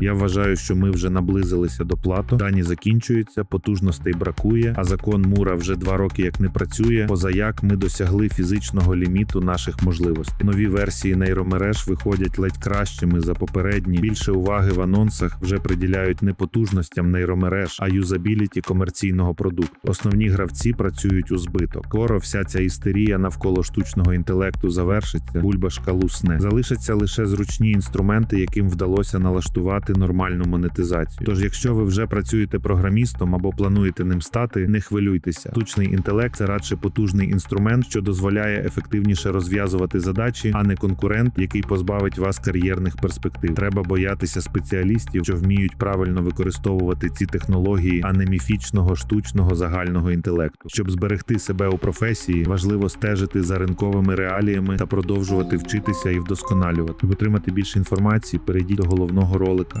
Я вважаю, що ми вже наблизилися до плато. Дані закінчуються, потужностей бракує. А закон Мура вже два роки як не працює. Позаяк ми досягли фізичного ліміту наших можливостей. Нові версії нейромереж виходять ледь кращими за попередні. Більше уваги в анонсах вже приділяють не потужностям нейромереж, а юзабіліті комерційного продукту. Основні гравці працюють у збиток. Скоро вся ця істерія навколо штучного інтелекту завершиться. Бульбашка лусне. Залишаться лише зручні інструменти, яким вдалося налаштувати нормальну монетизацію. Тож, якщо ви вже працюєте програмістом або плануєте ним стати, не хвилюйтеся. Штучний інтелект це радше потужний інструмент, що дозволяє ефективніше розв'язувати задачі, а не конкурент, який позбавить вас кар'єрних перспектив. Треба боятися спеціалістів, що вміють правильно використовувати ці технології, а не міфічного штучного загального інтелекту. Щоб зберегти себе у професії, важливо стежити за ринковими реаліями та продовжувати вчитися і вдосконалювати. Щоб отримати більше інформації, перейдіть до головного ролика